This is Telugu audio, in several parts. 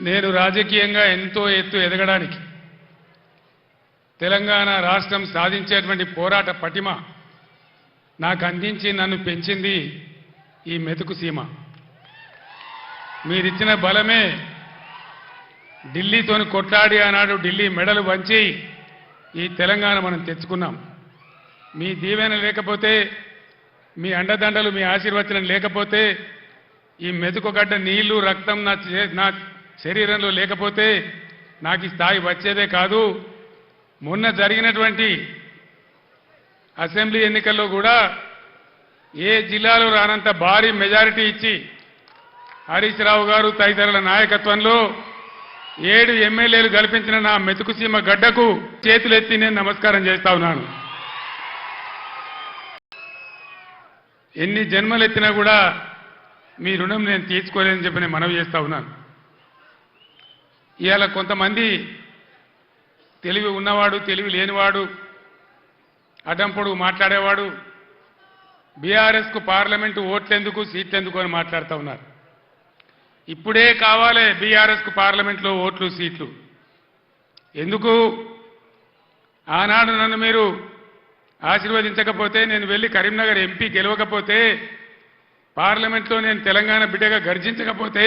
నేను రాజకీయంగా ఎంతో ఎత్తు ఎదగడానికి తెలంగాణ రాష్ట్రం సాధించేటువంటి పోరాట పటిమ నాకు అందించి నన్ను పెంచింది ఈ మెతుకు సీమ. మీరిచ్చిన బలమే ఢిల్లీతోని కొట్లాడి ఆనాడు ఢిల్లీ మెడలు వంచి ఈ తెలంగాణ మనం తెచ్చుకున్నాం. మీ దీవెన లేకపోతే మీ అండదండలు మీ ఆశీర్వచనం లేకపోతే ఈ మెతుకుగడ్డ నీళ్ళు రక్తం నా చే- నా శరీరంలో లేకపోతే నాకు ఈ స్థాయి వచ్చేదే కాదు. మొన్న జరిగినటువంటి అసెంబ్లీ ఎన్నికల్లో కూడా ఏ జిల్లాలో రానంత భారీ మెజారిటీ ఇచ్చి హరీష్ రావు గారు తదితరుల నాయకత్వంలో ఏడు ఎమ్మెల్యేలు కల్పించిన నా మెతుకుసీమ గడ్డకు చేతులెత్తి నేను నమస్కారం చేస్తా ఉన్నాను. ఎన్ని జన్మలెత్తినా కూడా మీ రుణం నేను తీర్చుకోలేదని చెప్పి నేను మనవి చేస్తా ఉన్నాను. ఇవాళ కొంతమంది తెలివి ఉన్నవాడు తెలివి లేనివాడు అడ్డంపొడుగు మాట్లాడేవాడు బీఆర్ఎస్కు పార్లమెంటు ఓట్లెందుకు సీట్లెందుకు అని మాట్లాడుతూ ఉన్నారు. ఇప్పుడే కావాలి బీఆర్ఎస్కు పార్లమెంట్లో ఓట్లు సీట్లు. ఎందుకు? ఆనాడు నన్ను మీరు ఆశీర్వదించకపోతే నేను వెళ్ళి కరీంనగర్ ఎంపీ గెలవకపోతే పార్లమెంట్లో నేను తెలంగాణ బిడ్డగా గర్జించకపోతే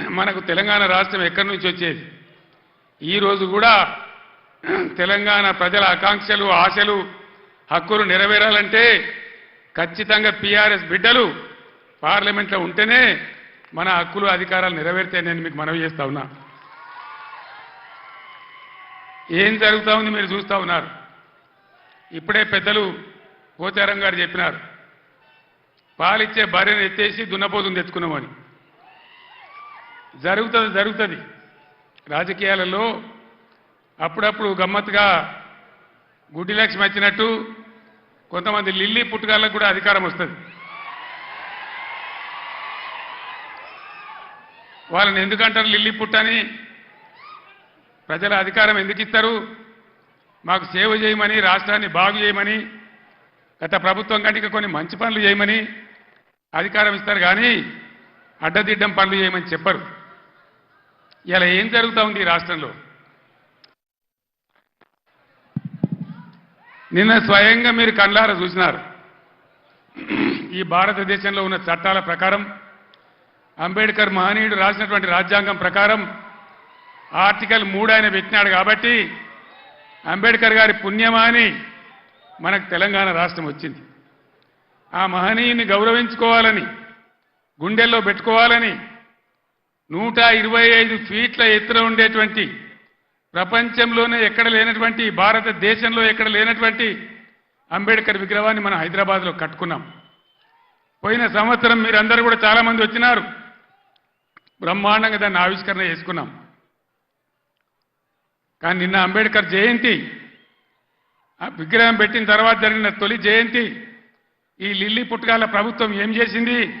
మనకు తెలంగాణ రాష్ట్రం ఎక్కడి నుంచి వచ్చేది? ఈ రోజు కూడా తెలంగాణ ప్రజల ఆకాంక్షలు ఆశలు హక్కులు నెరవేరాలంటే ఖచ్చితంగా పీఆర్ఎస్ బిడ్డలు పార్లమెంట్లో ఉంటేనే మన హక్కులు అధికారాలు నెరవేరితే నేను మీకు మనవి చేస్తా ఉన్నా. ఏం జరుగుతా ఉంది మీరు చూస్తా ఉన్నారు. ఇప్పుడే పెద్దలు పోచారం గారు చెప్పినారు. పాలిచ్చే భార్యను ఎత్తేసి దున్నపోతుని తెచ్చుకున్నామని. జరుగుతుంది జరుగుతుంది. రాజకీయాలలో అప్పుడప్పుడు గమ్మత్తుగా గుడ్డి లక్ష్మి వచ్చినట్టు కొంతమంది లిల్లీ పుట్టుకాళ్ళకు కూడా అధికారం వస్తుంది. వాళ్ళని ఎందుకంటారు లిల్లీ పుట్టని ప్రజల అధికారం ఎందుకు ఇస్తారు? మాకు సేవ చేయమని రాష్ట్రాన్ని బాగు చేయమని గత ప్రభుత్వం కంటే కొన్ని మంచి పనులు చేయమని అధికారం ఇస్తారు కానీ అడ్డదిడ్డం పనులు చేయమని చెప్పరు. ఇలా ఏం జరుగుతూ ఉంది ఈ రాష్ట్రంలో? నిన్న స్వయంగా మీరు కళ్ళారా చూసినారు. ఈ భారతదేశంలో ఉన్న చట్టాల ప్రకారం అంబేద్కర్ మహనీయుడు రాసినటువంటి రాజ్యాంగం ప్రకారం ఆర్టికల్ మూడు ఆయన పెట్టినాడు కాబట్టి అంబేద్కర్ గారి పుణ్యమాని మనకు తెలంగాణ రాష్ట్రం వచ్చింది. ఆ మహనీయుని గౌరవించుకోవాలని గుండెల్లో పెట్టుకోవాలని నూట ఇరవై ఐదు ఫీట్ల ఎత్తున ఉండేటువంటి ప్రపంచంలోనే ఎక్కడ లేనటువంటి భారతదేశంలో ఎక్కడ లేనటువంటి అంబేద్కర్ విగ్రహాన్ని మనం హైదరాబాద్లో కట్టుకున్నాం. పోయిన సంవత్సరం మీరందరూ కూడా చాలామంది వచ్చినారు. బ్రహ్మాండంగా దాన్ని ఆవిష్కరణ చేసుకున్నాం. కానీ నిన్న అంబేద్కర్ జయంతి ఆ విగ్రహం పెట్టిన తర్వాత జరిగిన తొలి జయంతి ఈ లిల్లీ పుట్టకాల ప్రభుత్వం ఏం చేసింది?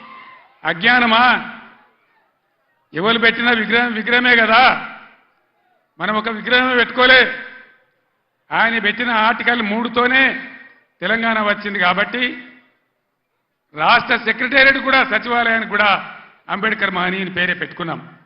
అజ్ఞానమా? ఎవరు పెట్టిన విగ్రహం విగ్రహమే కదా. మనం ఒక విగ్రహమే పెట్టుకోలే. ఆయన పెట్టిన ఆర్టికల్ మూడుతోనే తెలంగాణ వచ్చింది కాబట్టి రాష్ట్ర సెక్రటేరియట్ కూడా సచివాలయానికి కూడా అంబేద్కర్ మహనీయుని పేరే పెట్టుకున్నాం.